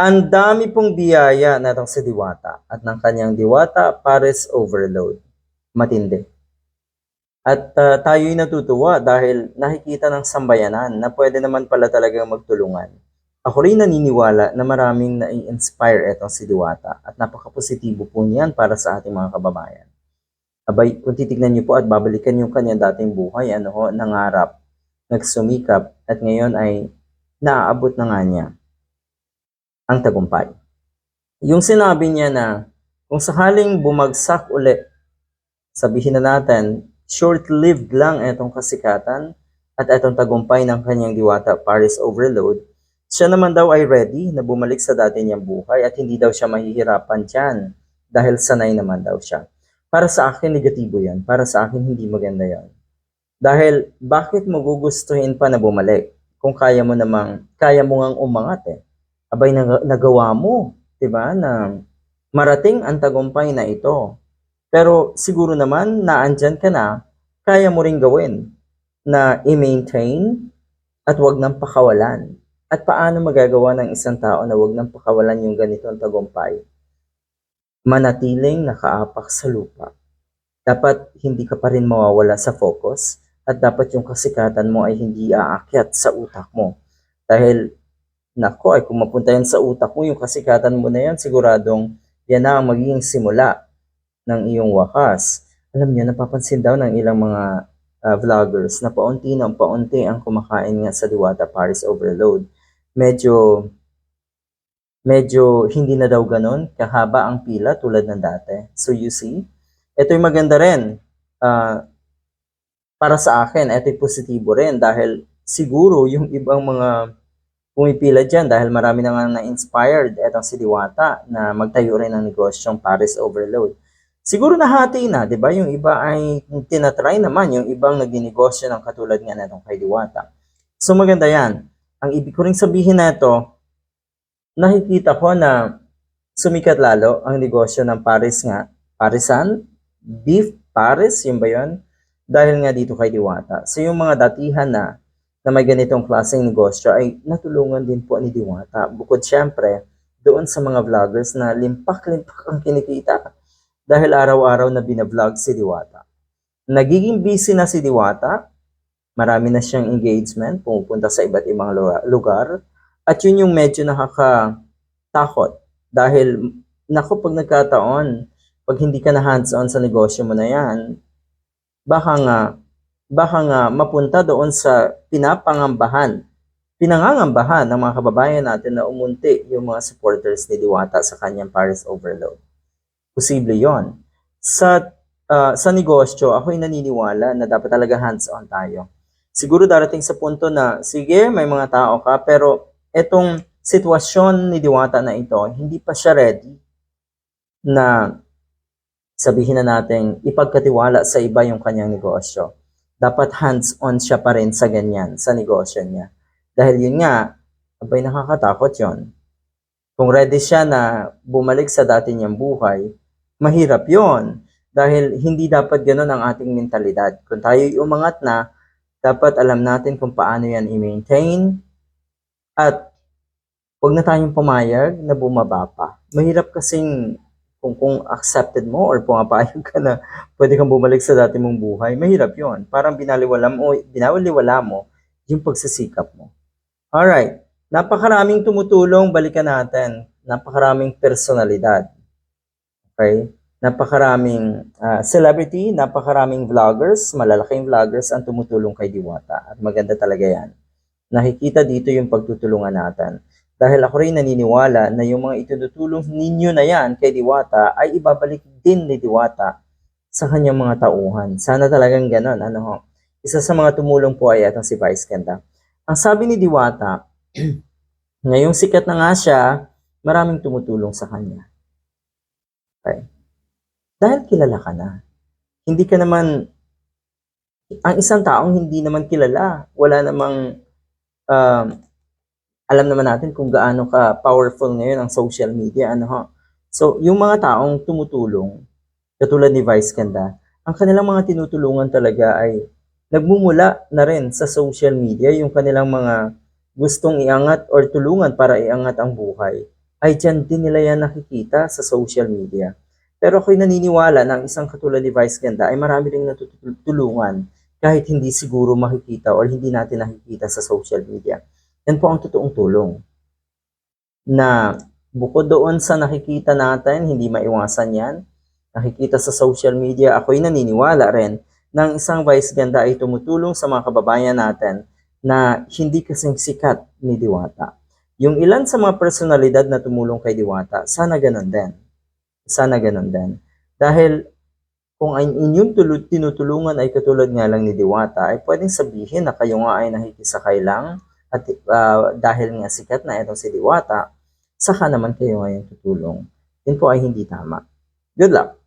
Ang dami pong biyaya na itong si Diwata at ng kanyang Diwata Pares Overload. Matindi. At ah, tayo'y natutuwa dahil nakikita ng sambayanan na pwede naman pala talagang magtulungan. Ako rin naniniwala na maraming nai-inspire itong si Diwata at napaka-positibo po niyan para sa ating mga kababayan. Abay, kung titignan niyo po at babalikan yung kanyang dating buhay, ano ho, nangarap, nagsumikap, at ngayon ay naaabot na nga niya ang tagumpay. Yung sinabi niya na kung sakaling bumagsak uli, sabihin na natin, short-lived lang itong kasikatan at itong tagumpay ng kanyang diwata Paris Overload, siya naman daw ay ready na bumalik sa dati niyang buhay at hindi daw siya mahihirapan dyan dahil sanay naman daw siya. Para sa akin, negatibo yan. Para sa akin, hindi maganda yan. Dahil, bakit mo gugustuhin pa na bumalik? Kung kaya mo namang, kaya mo ngang umangat eh. Abay, nag- nagawa mo, 'di ba na marating ang tagumpay na ito. Pero siguro naman, naandyan ka na, kaya mo ring gawin na i-maintain at wag nang pakawalan. At paano magagawa ng isang tao na wag nang pakawalan yung ganitong tagumpay? manatiling nakaapak sa lupa. Dapat hindi ka pa rin mawawala sa focus at dapat yung kasikatan mo ay hindi aakyat sa utak mo. Dahil, nako, ay kung mapunta yan sa utak mo, yung kasikatan mo na yan, siguradong yan na ang magiging simula ng iyong wakas. Alam niyo, napapansin daw ng ilang mga ah, vloggers na paunti ng paunti ang kumakain nga sa Diwata Paris Overload. Medyo medyo hindi na daw ganon kahaba ang pila tulad ng dati. So you see, ito'y maganda rin. Ah, para sa akin, ito'y positibo rin dahil siguro yung ibang mga pumipila dyan dahil marami na nga na-inspired etong si Diwata na magtayo rin ng negosyong Paris Overload. Siguro nahati na, di ba? Yung iba ay tinatry naman, yung ibang nagdinegosyo ng katulad nga netong kay Diwata. So maganda yan. Ang ibig ko rin sabihin na ito, nakikita ko na sumikat lalo ang negosyo ng Paris nga. Parisan? Beef Paris? Yun ba yun? Dahil nga dito kay Diwata. So yung mga datihan na na may ganitong klaseng negosyo ay natulungan din po ni Diwata. Bukod syempre, doon sa mga vloggers na limpak-limpak ang kinikita dahil araw-araw na binablog si Diwata. Nagiging busy na si Diwata, marami na siyang engagement, pumupunta sa iba't ibang lu- lugar, at yun yung medyo nakakatakot. Dahil, naku, pag nagkataon, pag hindi ka na hands-on sa negosyo mo na yan, baka nga, baka nga mapunta doon sa pinapangambahan, pinangangambahan ng mga kababayan natin na umunti yung mga supporters ni Diwata sa kanyang Paris Overload. Posible yon. Sa ah, sa negosyo, ako'y naniniwala na dapat talaga hands-on tayo. Siguro darating sa punto na, sige, may mga tao ka, pero etong sitwasyon ni Diwata na ito, hindi pa siya ready na sabihin na natin, ipagkatiwala sa iba yung kanyang negosyo. Dapat hands-on siya pa rin sa ganyan, sa negosyo niya. Dahil yun nga, abay nakakatakot yon. Kung ready siya na bumalik sa dati niyang buhay, mahirap yon. Dahil hindi dapat ganun ang ating mentalidad. Kung tayo umangat na, dapat alam natin kung paano yan i-maintain at huwag na tayong pumayag na bumaba pa. Mahirap kasing kung, kung accepted mo or pumapayag ka na pwede kang bumalik sa dati mong buhay, mahirap yon. Parang binaliwala mo, binaliwala mo yung pagsisikap mo. Alright, napakaraming tumutulong, balikan natin. Napakaraming personalidad. Okay? Napakaraming ah, celebrity, napakaraming vloggers, malalaking vloggers ang tumutulong kay Diwata. At maganda talaga yan. Nakikita dito yung pagtutulungan natin. Dahil ako rin naniniwala na yung mga itutulong ninyo na yan kay Diwata ay ibabalik din ni Diwata sa kanyang mga tauhan. Sana talagang ganon. Ano ho? Isa sa mga tumulong po ay itong si Vice Ganda. Ang sabi ni Diwata, ngayong sikat na nga siya, maraming tumutulong sa kanya. Okay. Dahil kilala ka na. Hindi ka naman, ang isang taong hindi naman kilala, wala namang, um, alam naman natin kung gaano ka powerful ngayon ang social media, ano ho. So, yung mga taong tumutulong, katulad ni Vice Ganda, ang kanilang mga tinutulungan talaga ay nagmumula na rin sa social media yung kanilang mga gustong iangat or tulungan para iangat ang buhay. ay dyan din nila yan nakikita sa social media. Pero ako'y naniniwala na ang isang katulad ni Vice Ganda ay marami ring natutulungan kahit hindi siguro makikita or hindi natin nakikita sa social media. Yan po ang totoong tulong. Na bukod doon sa nakikita natin, hindi maiwasan yan, nakikita sa social media, ako'y naniniwala rin ang isang Vice Ganda ay tumutulong sa mga kababayan natin na hindi kasing sikat ni Diwata. Yung ilan sa mga personalidad na tumulong kay Diwata, sana ganun din. Sana ganun din. Dahil kung ang inyong tulu- tinutulungan ay katulad nga lang ni Diwata, ay pwedeng sabihin na kayo nga ay nakikisakay lang at ah, dahil nga sikat na itong si Diwata, saka naman kayo ngayon tutulong. Yun po ay hindi tama. Good luck!